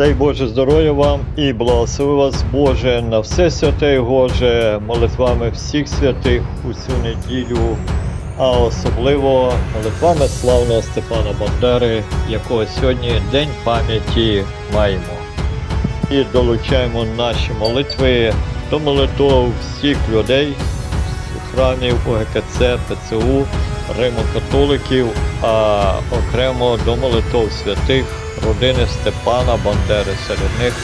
Дай Боже здоров'я вам і благослови вас Боже на все святе і Боже, молитвами всіх святих у цю неділю, а особливо молитвами славного Степана Бандери, якого сьогодні День пам'яті маємо. І долучаємо наші молитви до молитв всіх людей, храмів ОГКЦ, ПЦУ, Римо-католиків, а окремо до молитв святих родини Степана Бандери серед них.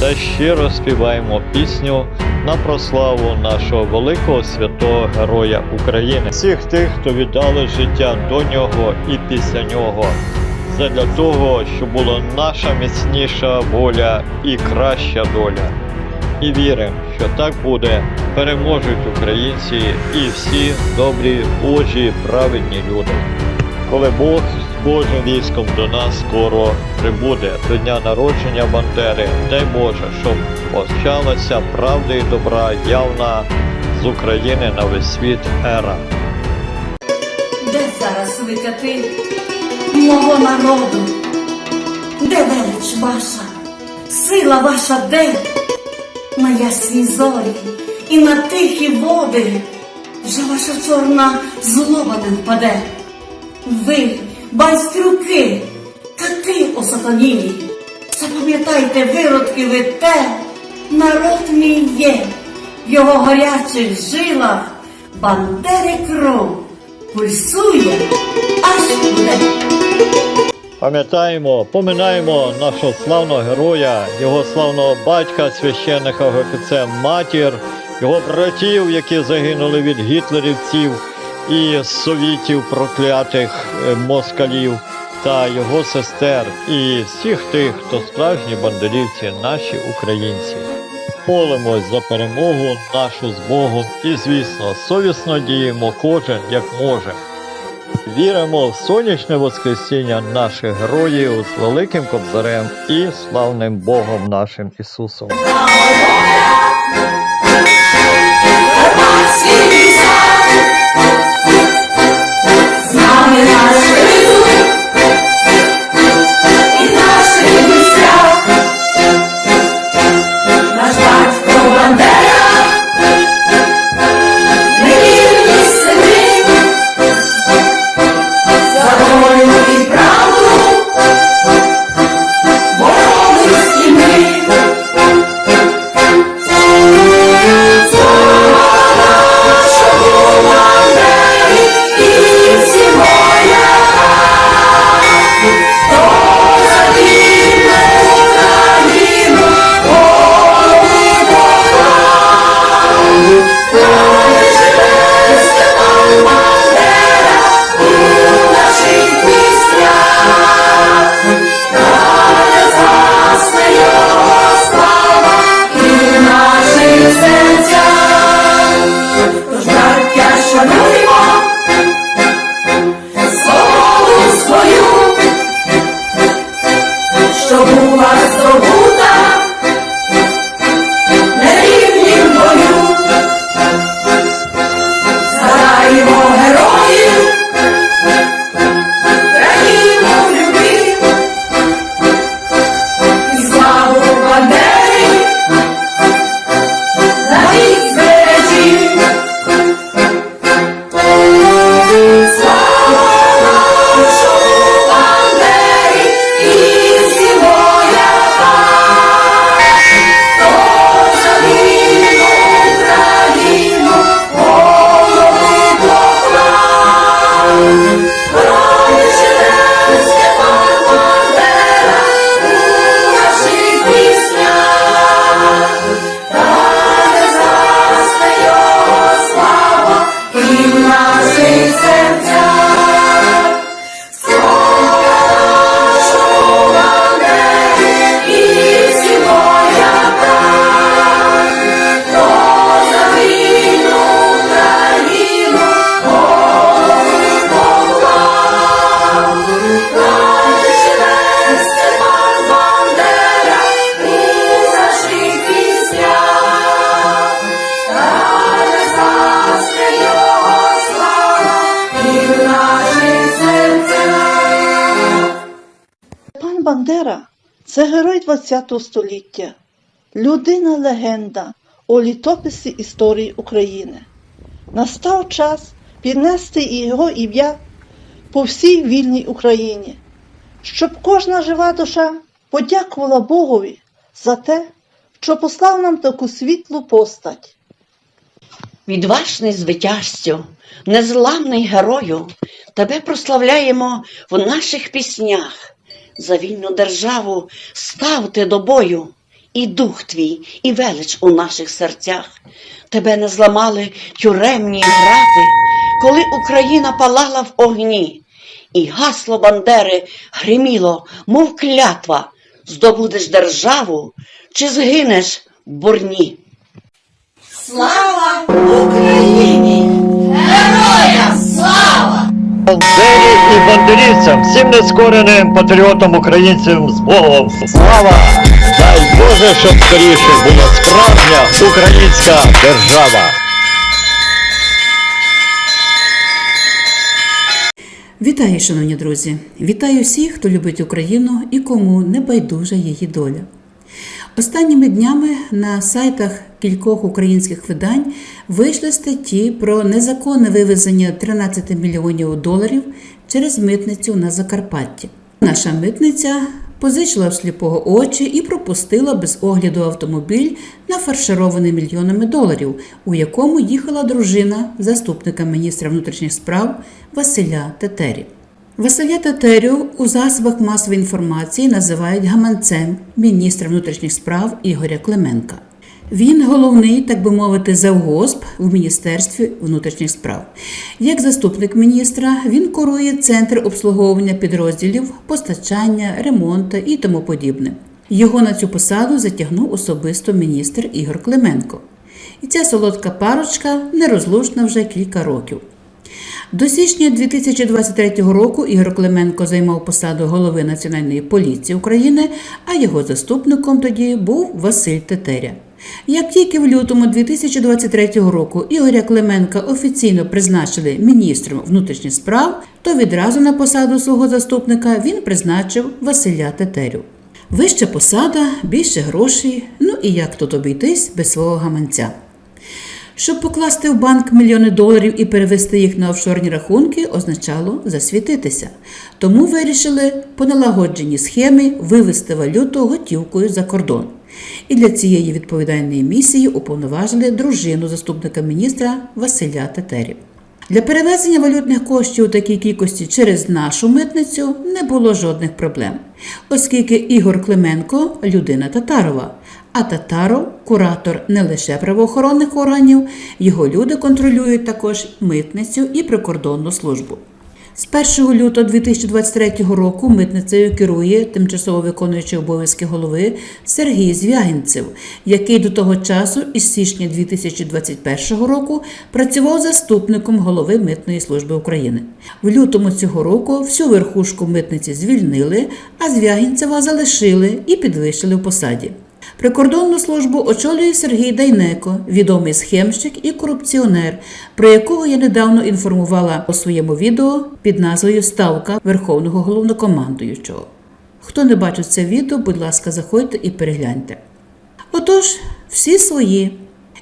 Та щиро співаємо пісню на прославу нашого великого святого Героя України. Всіх тих, хто віддали життя до нього і після нього. Задля того, щоб була наша міцніша воля і краща доля. І віримо, що так буде, переможуть українці і всі добрі, Божі, праведні люди. Коли Бог з Божим військом до нас скоро прибуде до дня народження Бандери, дай Боже, щоб почалася правда і добра явна з України на весь світ ера. Де зараз викати мого народу? Де велич ваша, сила ваша де? На ясні зорі і на тихі води вже ваша чорна злоба не впаде. Ви, байстрюки, кати осатанілі, запам'ятайте, виродки ви те, народ мій є, в його гарячих жилах бандери кров пульсує, аж буде. Пам'ятаємо, поминаємо нашого славного героя, його славного батька, священника ГКЦ Матір, його братів, які загинули від гітлерівців і совітів проклятих е, москалів, та його сестер, і всіх тих, хто справжні бандерівці, наші українці. Молимось за перемогу нашу з Богом і, звісно, совісно діємо кожен як може. Віримо в сонячне воскресіння наших героїв з великим кобзарем і славним Богом нашим Ісусом. Герой ХХ століття, людина легенда у літописі історії України. Настав час піднести його ім'я по всій вільній Україні, щоб кожна жива душа подякувала Богові за те, що послав нам таку світлу постать. Відважний звитязцю, незламний герою, тебе прославляємо в наших піснях. За вільну державу ставте до бою, і дух твій, і велич у наших серцях. Тебе не зламали тюремні грати, коли Україна палала в огні, і гасло Бандери гриміло, мов клятва, здобудеш державу чи згинеш в бурні. Слава Україні! Героям слава! Бандері і бандерівцям, всім нескореним патріотам українцям з Богом. Слава! Дай Боже, щоб скоріше була справжня українська держава. Вітаю, шановні друзі! Вітаю всіх, хто любить Україну і кому не байдужа її доля. Останніми днями на сайтах кількох українських видань вийшли статті про незаконне вивезення 13 мільйонів доларів через митницю на Закарпатті. Наша митниця позичила в сліпого очі і пропустила без огляду автомобіль, нафарширований мільйонами доларів, у якому їхала дружина заступника міністра внутрішніх справ Василя Тетері. Василя Тетерю у засобах масової інформації називають гаманцем міністра внутрішніх справ Ігоря Клименка. Він головний, так би мовити, завгосп в Міністерстві внутрішніх справ. Як заступник міністра, він курує центр обслуговування підрозділів, постачання, ремонту і тому подібне. Його на цю посаду затягнув особисто міністр Ігор Клименко. І ця солодка парочка нерозлучна вже кілька років. До січня 2023 року Ігор Клименко займав посаду голови Національної поліції України, а його заступником тоді був Василь Тетеря. Як тільки в лютому 2023 року Ігоря Клименка офіційно призначили міністром внутрішніх справ, то відразу на посаду свого заступника він призначив Василя Тетерю. Вища посада, більше грошей, ну і як тут обійтись без свого гаманця. Щоб покласти в банк мільйони доларів і перевести їх на офшорні рахунки, означало засвітитися. Тому вирішили по налагодженій схемі вивести валюту готівкою за кордон. І для цієї відповідальної місії уповноважили дружину заступника міністра Василя Тетері. Для перевезення валютних коштів у такій кількості через нашу митницю не було жодних проблем, оскільки Ігор Клименко людина Татарова, а Татаров куратор не лише правоохоронних органів, його люди контролюють також митницю і прикордонну службу. З 1 лютого 2023 року митницею керує тимчасово виконуючий обов'язки голови Сергій Звягінцев, який до того часу, із січня 2021 року, працював заступником голови Митної служби України. В лютому цього року всю верхушку митниці звільнили, а Звягінцева залишили і підвищили в посаді. Прикордонну службу очолює Сергій Дайнеко, відомий схемщик і корупціонер, про якого я недавно інформувала у своєму відео під назвою Ставка Верховного головнокомандуючого. Хто не бачив це відео, будь ласка, заходьте і перегляньте. Отож, всі свої.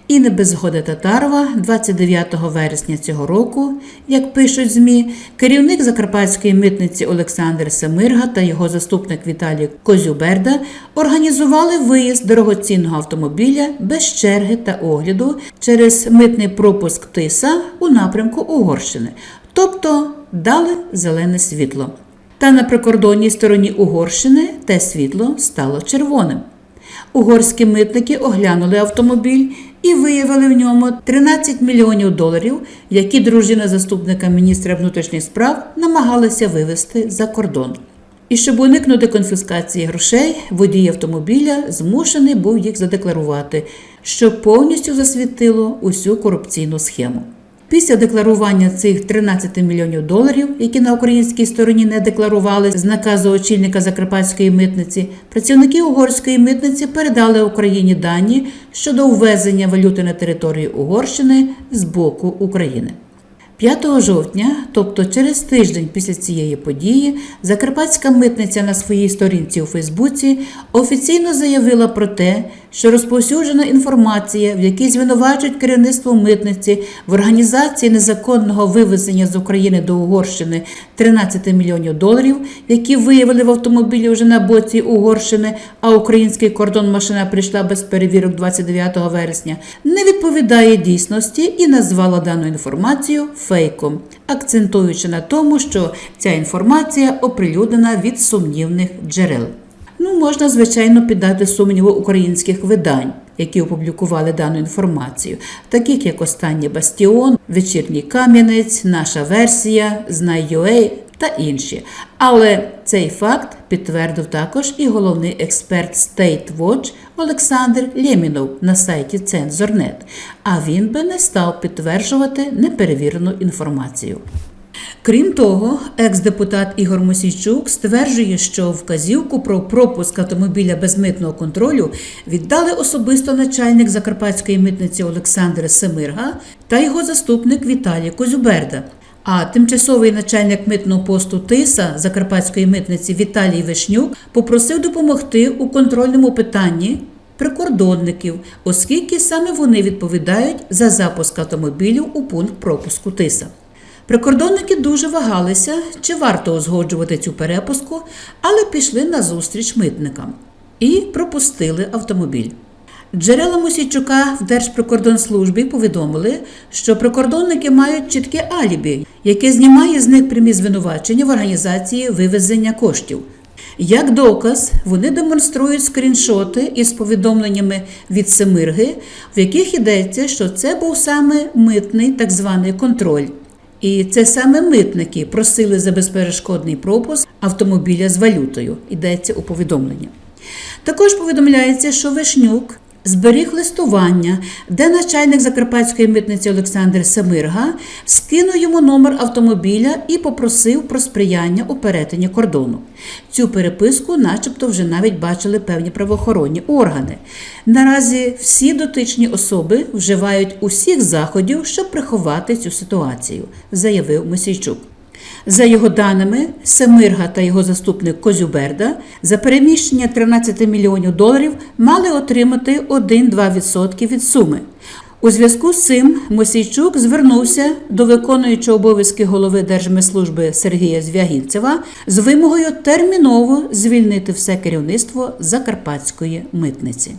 І не без згоди Татарова 29 вересня цього року, як пишуть ЗМІ, керівник Закарпатської митниці Олександр Самирга та його заступник Віталій Козюберда організували виїзд дорогоцінного автомобіля без черги та огляду через митний пропуск Тиса у напрямку Угорщини, тобто дали зелене світло. Та на прикордонній стороні Угорщини те світло стало червоним. Угорські митники оглянули автомобіль і виявили в ньому 13 мільйонів доларів, які дружина заступника міністра внутрішніх справ намагалася вивезти за кордон. І щоб уникнути конфіскації грошей, водій автомобіля змушений був їх задекларувати, що повністю засвітило усю корупційну схему. Після декларування цих 13 мільйонів доларів, які на українській стороні не декларували з наказу очільника Закарпатської митниці, працівники угорської митниці передали Україні дані щодо ввезення валюти на територію Угорщини з боку України. 5 жовтня, тобто через тиждень після цієї події, Закарпатська митниця на своїй сторінці у Фейсбуці офіційно заявила про те, що розповсюджена інформація, в якій звинувачують керівництво митниці в організації незаконного вивезення з України до Угорщини 13 мільйонів доларів, які виявили в автомобілі вже на боці Угорщини, а український кордон машина прийшла без перевірок 29 вересня, не відповідає дійсності і назвала дану інформацію фейком, акцентуючи на тому, що ця інформація оприлюднена від сумнівних джерел. Ну, можна, звичайно, піддати сумніву українських видань, які опублікували дану інформацію, таких як Останній Бастіон, Вечірній Кам'янець, Наша версія, Знай.ua та інші. Але цей факт підтвердив також і головний експерт State Watch Олександр Лємінов на сайті Цензорнет, а він би не став підтверджувати неперевірену інформацію. Крім того, екс-депутат Ігор Мосійчук стверджує, що вказівку про пропуск автомобіля без митного контролю віддали особисто начальник закарпатської митниці Олександр Семирга та його заступник Віталій Козюберда. А тимчасовий начальник митного посту Тиса Закарпатської митниці Віталій Вишнюк попросив допомогти у контрольному питанні прикордонників, оскільки саме вони відповідають за запуск автомобілів у пункт пропуску Тиса. Прикордонники дуже вагалися, чи варто узгоджувати цю перепуску, але пішли на зустріч митникам і пропустили автомобіль. Джерела Мосійчука в Держприкордонслужбі повідомили, що прикордонники мають чітке алібі, яке знімає з них прямі звинувачення в організації вивезення коштів. Як доказ, вони демонструють скріншоти із повідомленнями від Семирги, в яких йдеться, що це був саме митний так званий контроль. І це саме митники просили за безперешкодний пропуск автомобіля з валютою. Йдеться у повідомленні. Також повідомляється, що Вишнюк зберіг листування, де начальник закарпатської митниці Олександр Самирга скинув йому номер автомобіля і попросив про сприяння у перетині кордону. Цю переписку, начебто, вже навіть бачили певні правоохоронні органи. Наразі всі дотичні особи вживають усіх заходів, щоб приховати цю ситуацію, заявив Мосійчук. За його даними, Семирга та його заступник Козюберда за переміщення 13 мільйонів доларів мали отримати 1-2% від суми. У зв'язку з цим Мосійчук звернувся до виконуючого обов'язки голови Держмитслужби Сергія Звягінцева з вимогою терміново звільнити все керівництво Закарпатської митниці.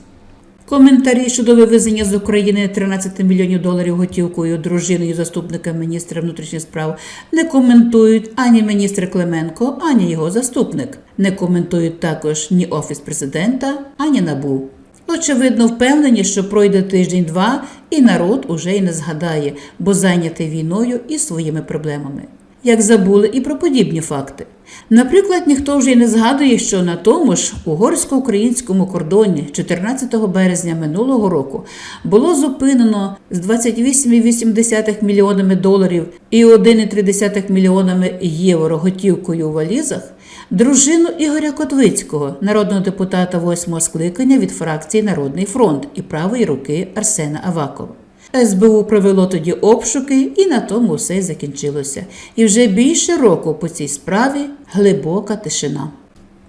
Коментарі щодо вивезення з України 13 мільйонів доларів готівкою дружиною заступника міністра внутрішніх справ не коментують ані міністр Клименко, ані його заступник. Не коментують також ні офіс президента, ані набу. Очевидно, впевнені, що пройде тиждень-два, і народ уже й не згадає, бо зайнятий війною і своїми проблемами. Як забули і про подібні факти. Наприклад, ніхто вже й не згадує, що на тому ж угорсько-українському кордоні 14 березня минулого року було зупинено з 28,8 мільйонами доларів і 1,3 мільйонами євро готівкою у валізах дружину Ігоря Котвицького, народного депутата 8-го скликання від фракції Народний фронт і правої руки Арсена Авакова. СБУ провело тоді обшуки, і на тому все закінчилося. І вже більше року по цій справі глибока тишина.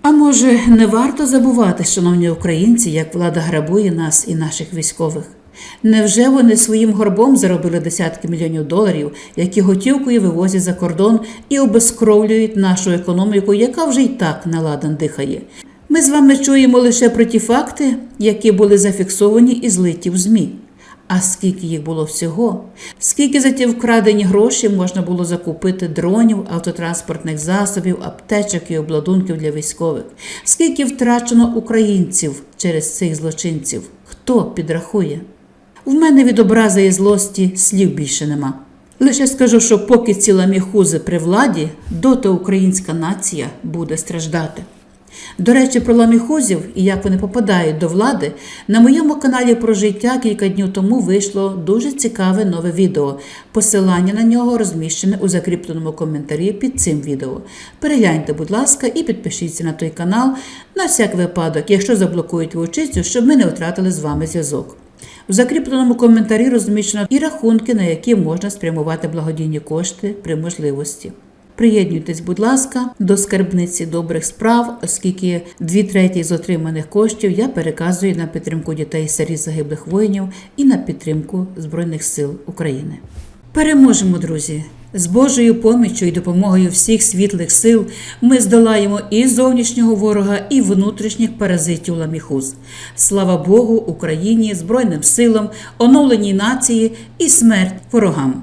А може, не варто забувати, шановні українці, як влада грабує нас і наших військових? Невже вони своїм горбом заробили десятки мільйонів доларів, які готівкою вивозять за кордон і обезкровлюють нашу економіку, яка вже й так наладан дихає? Ми з вами чуємо лише про ті факти, які були зафіксовані і злиті в ЗМІ. А скільки їх було всього? Скільки за ті вкрадені гроші можна було закупити дронів, автотранспортних засобів, аптечок і обладунків для військових? Скільки втрачено українців через цих злочинців? Хто підрахує? В мене від образи і злості слів більше нема. Лише скажу, що поки ці ламіхузи при владі, доти українська нація буде страждати. До речі, про ламіхузів і як вони попадають до влади, на моєму каналі про життя кілька днів тому вийшло дуже цікаве нове відео. Посилання на нього розміщене у закріпленому коментарі під цим відео. Перегляньте, будь ласка, і підпишіться на той канал на всяк випадок, якщо заблокують вовчицю, щоб ми не втратили з вами зв'язок. В закріпленому коментарі розміщено і рахунки, на які можна спрямувати благодійні кошти при можливості. Приєднуйтесь, будь ласка, до скарбниці добрих справ, оскільки дві треті з отриманих коштів я переказую на підтримку дітей сиріт загиблих воїнів і на підтримку Збройних сил України. Переможемо, друзі! З Божою поміччю і допомогою всіх світлих сил ми здолаємо і зовнішнього ворога, і внутрішніх паразитів ламіхуз. Слава Богу, Україні, Збройним силам, оновленій нації і смерть ворогам!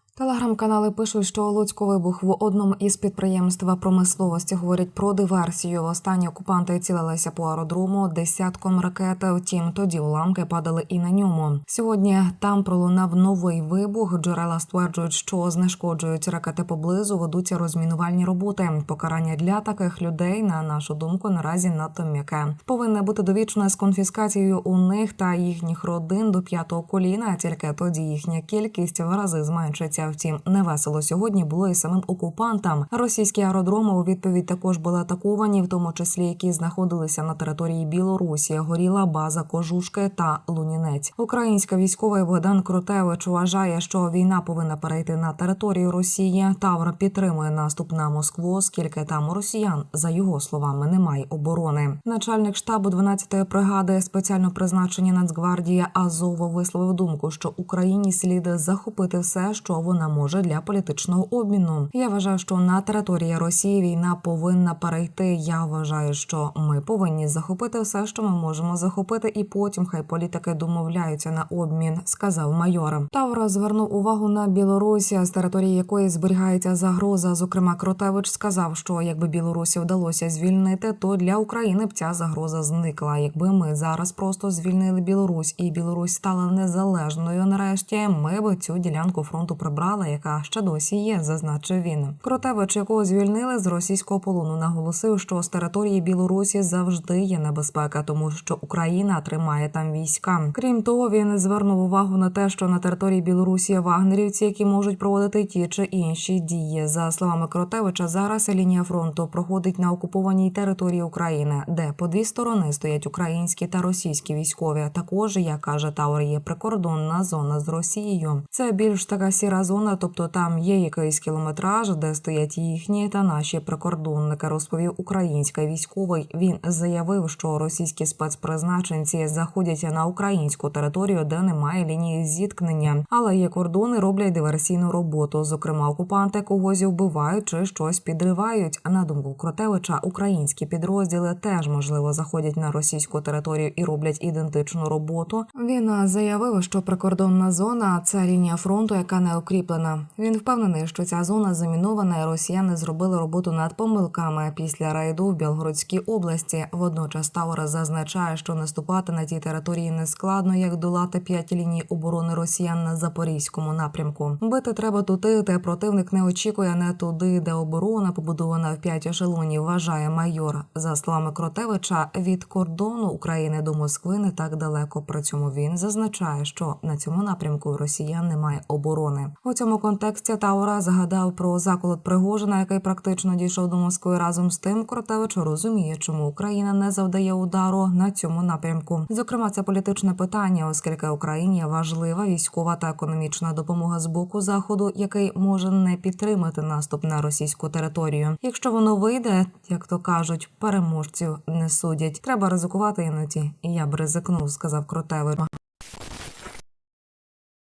Телеграм-канали пишуть, що Луцько вибух в одному із підприємств промисловості говорять про диверсію. Останні окупанти цілилися по аеродрому десятком ракет. Втім, тоді уламки падали і на ньому. Сьогодні там пролунав новий вибух. Джерела стверджують, що знешкоджують ракети поблизу, ведуться розмінувальні роботи. Покарання для таких людей, на нашу думку, наразі надто м'яке. Повинне бути довічне з конфіскацією у них та їхніх родин до п'ятого коліна. Тільки тоді їхня кількість в рази зменшиться. Втім, невесело сьогодні було і самим окупантам. Російські аеродроми у відповідь також були атаковані, в тому числі які знаходилися на території Білорусі. Горіла база Кожушки та Лунінець. Українська військовий Богдан Крутевич вважає, що війна повинна перейти на територію Росії. Тавр підтримує наступ на Москву, оскільки там росіян, за його словами, немає оборони. Начальник штабу 12-ї бригади спеціально призначення Нацгвардії Азова висловив думку, що Україні слід захопити все, що вона може для політичного обміну. Я вважаю, що на території Росії війна повинна перейти. Я вважаю, що ми повинні захопити все, що ми можемо захопити, і потім хай політики домовляються на обмін, сказав майор. Тавра звернув увагу на Білорусі, з території якої зберігається загроза. Зокрема, Кротевич сказав, що якби Білорусі вдалося звільнити, то для України б ця загроза зникла. Якби ми зараз просто звільнили Білорусь і Білорусь стала незалежною. Нарешті ми б цю ділянку фронту прибрали, яка ще досі є, зазначив він. Кротевич, якого звільнили з російського полону, наголосив, що з території Білорусі завжди є небезпека, тому що Україна тримає там війська. Крім того, він звернув увагу на те, що на території Білорусі є вагнерівці, які можуть проводити ті чи інші дії. За словами Кротевича, зараз лінія фронту проходить на окупованій території України, де по дві сторони стоять українські та російські військові. Також, як каже Таур, є прикордонна зона з Росією. Це більш така сіра зона, тобто там є якийсь кілометраж, де стоять їхні та наші прикордонники. Розповів український військовий. Він заявив, що російські спецпризначенці заходять на українську територію, де немає лінії зіткнення, але є кордони, роблять диверсійну роботу. Зокрема, окупанти когось вбивають чи щось підривають. На думку Кротевича, українські підрозділи теж можливо заходять на російську територію і роблять ідентичну роботу. Він заявив, що прикордонна зона це лінія фронту, яка не укріплена. Він впевнений, що ця зона замінована, і росіяни зробили роботу над помилками після рейду в Білгородській області. Водночас Таура зазначає, що наступати на тій території не складно, як долати п'ять ліній оборони росіян на запорізькому напрямку. Бити треба туди, де противник не очікує, не туди, де оборона побудована в п'ять ешелонів. Вважає майор. За словами Кротевича, від кордону України до Москви не так далеко. При цьому він зазначає, що на цьому напрямку росіян немає оборони. У цьому контексті Таура згадав про заколот Пригожина, який практично дійшов до Москви разом з тим. Кротевич розуміє, чому Україна не завдає удару на цьому напрямку. Зокрема, це політичне питання, оскільки Україні важлива військова та економічна допомога з боку заходу, який може не підтримати наступ на російську територію. Якщо воно вийде, як то кажуть, переможців не судять. Треба ризикувати іноді. Я б ризикнув, сказав Кротевич.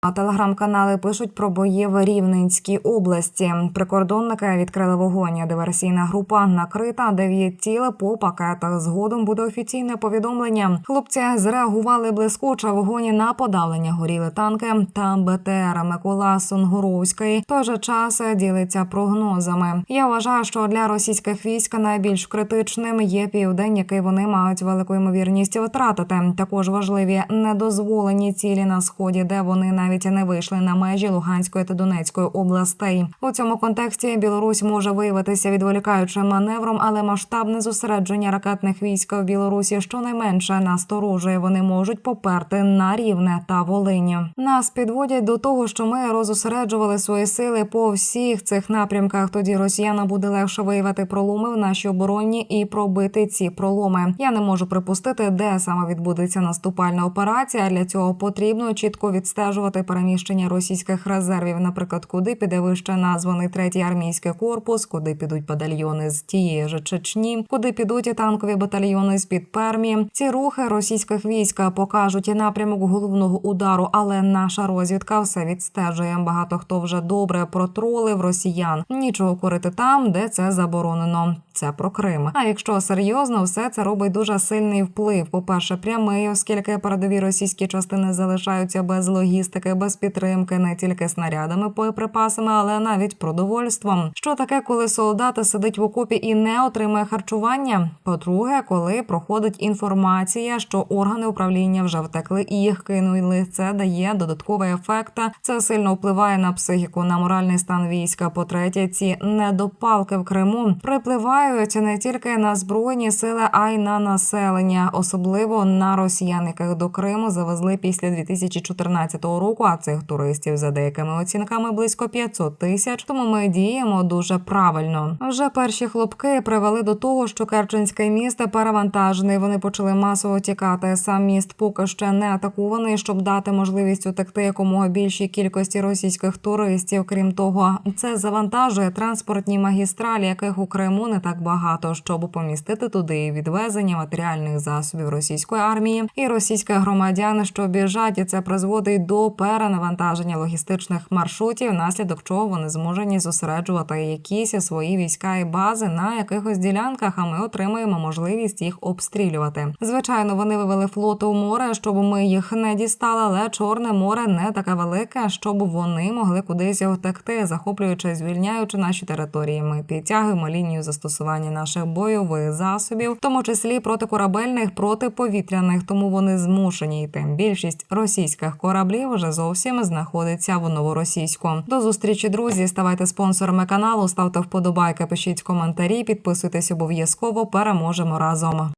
А телеграм-канали пишуть про бої в Рівненській області. Прикордонники відкрили вогонь. Диверсійна група накрита. Дев'ять тіл по пакетах. Згодом буде офіційне повідомлення. Хлопці зреагували блискуче вогоні на подавлення. Горіли танки та БТР. Микола Сунгуровський той же час ділиться прогнозами. Я вважаю, що для російських військ найбільш критичним є південь, який вони мають велику ймовірність втратити. Також важливі недозволені цілі на сході, де вони на навіть не вийшли на межі Луганської та Донецької областей. У цьому контексті Білорусь може виявитися відволікаючим маневром, але масштабне зосередження ракетних військ в Білорусі щонайменше насторожує. Вони можуть поперти на рівне та Волині. Нас підводять до того, що ми розосереджували свої сили по всіх цих напрямках. Тоді росіянам буде легше виявити проломи в нашій обороні і пробити ці проломи. Я не можу припустити, де саме відбудеться наступальна операція. Для цього потрібно чітко відстежувати переміщення російських резервів, наприклад, куди піде вище названий третій армійський корпус, куди підуть батальйони з тієї ж Чечні, куди підуть і танкові батальйони з під Пермі. Ці рухи російських військ покажуть і напрямок головного удару, але наша розвідка все відстежує. Багато хто вже добре протролив росіян. Нічого курити там, де це заборонено. Це про Крим. А якщо серйозно, все це робить дуже сильний вплив. По перше, прямий, оскільки передові російські частини залишаються без логістики, без підтримки, не тільки снарядами, боєприпасами, але навіть продовольством. Що таке, коли солдат сидить в окопі і не отримує харчування? По-друге, коли проходить інформація, що органи управління вже втекли і їх кинули. Це дає додатковий ефект. Це сильно впливає на психіку, на моральний стан війська. По третє, ці недопалки в Криму припливають не тільки на збройні сили, а й на населення, особливо на росіян, яких до Криму завезли після 2014 року. А цих туристів за деякими оцінками близько 500 тисяч. Тому ми діємо дуже правильно. Вже перші хлопки привели до того, що Керченське місто перевантажений. Вони почали масово тікати. Сам міст поки ще не атакований, щоб дати можливість утекти якомога більшій кількості російських туристів. Крім того, це завантажує транспортні магістралі, яких у Криму не так багато, щоб помістити туди відвезення матеріальних засобів російської армії і російських громадян, що біжать, і це призводить до перенавантаження логістичних маршрутів, наслідок чого вони зможені зосереджувати якісь свої війська і бази на якихось ділянках. А ми отримаємо можливість їх обстрілювати. Звичайно, вони вивели флот у море, щоб ми їх не дістали, але чорне море не таке велике, щоб вони могли кудись втекти, захоплюючи, звільняючи наші території. Ми підтягуємо лінію застосування наших бойових засобів, в тому числі протикорабельних, протиповітряних, тому вони змушені йти. Більшість російських кораблів вже зовсім знаходиться в новоросійську. До зустрічі, друзі. Ставайте спонсорами каналу, ставте вподобайки, пишіть коментарі, підписуйтесь обов'язково. Переможемо разом.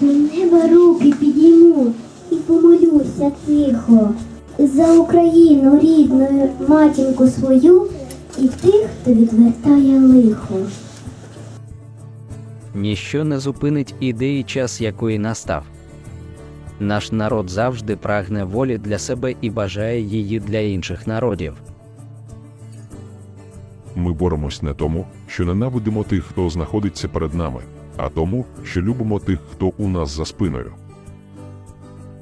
До неба руки підійму і помолюся тихо за Україну рідну матінку свою і тих, хто відвертає лихо. Ніщо не зупинить ідеї час, якої настав. Наш народ завжди прагне волі для себе і бажає її для інших народів. Ми боремось не тому, що ненавидимо тих, хто знаходиться перед нами, а тому, що любимо тих, хто у нас за спиною.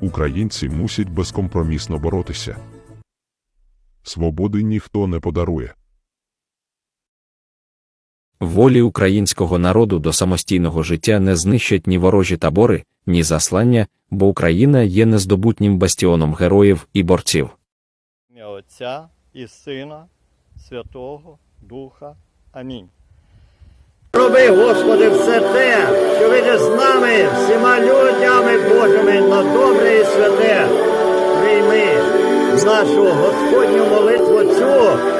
Українці мусять безкомпромісно боротися. Свободи ніхто не подарує. Волі українського народу до самостійного життя не знищать ні ворожі табори, ні заслання, бо Україна є нездобутнім бастіоном героїв і борців. ім'я Отця і Сина, Святого Духа. Амінь. Роби, Господи, все те, що видиш з нами, всіма людями Божими на добре і святе. Прийми нашу Господню молитву цю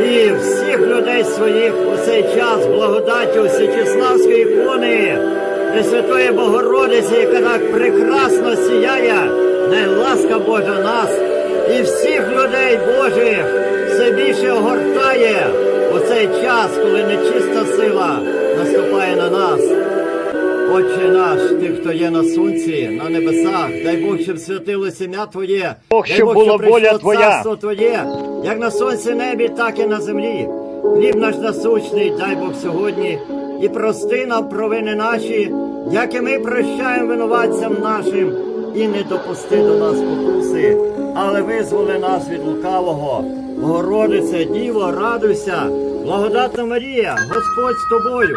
і всіх людей своїх у цей час благодаттю Січеславської ікони, Пресвятої Богородиці, яка так прекрасно сіяє, най ласка Божа нас і всіх людей Божих все більше огортає у цей час, коли нечиста сила наступає на нас. Отче наш, ти, хто є на сонці, на небесах, дай Бог, щоб святилося ім'я Твоє, Бог, дай щоб Бог, була прийшло воля Твоя. царство Твоє, як на сонці небі, так і на землі. Хліб наш насущний, дай Бог сьогодні, і прости нам провини наші, як і ми прощаємо винуватцям нашим, і не допусти до нас покуси, але визволи нас від лукавого. Богородице, Діво, радуйся, благодатна Марія, Господь з тобою,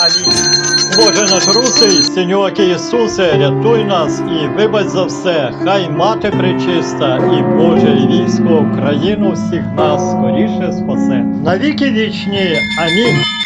Амінь. Боже наш русий, Синьоки Ісусе, рятуй нас і вибач за все, хай мати пречиста і Боже і військо Україну всіх нас скоріше спасе. Навіки вічні. Амінь.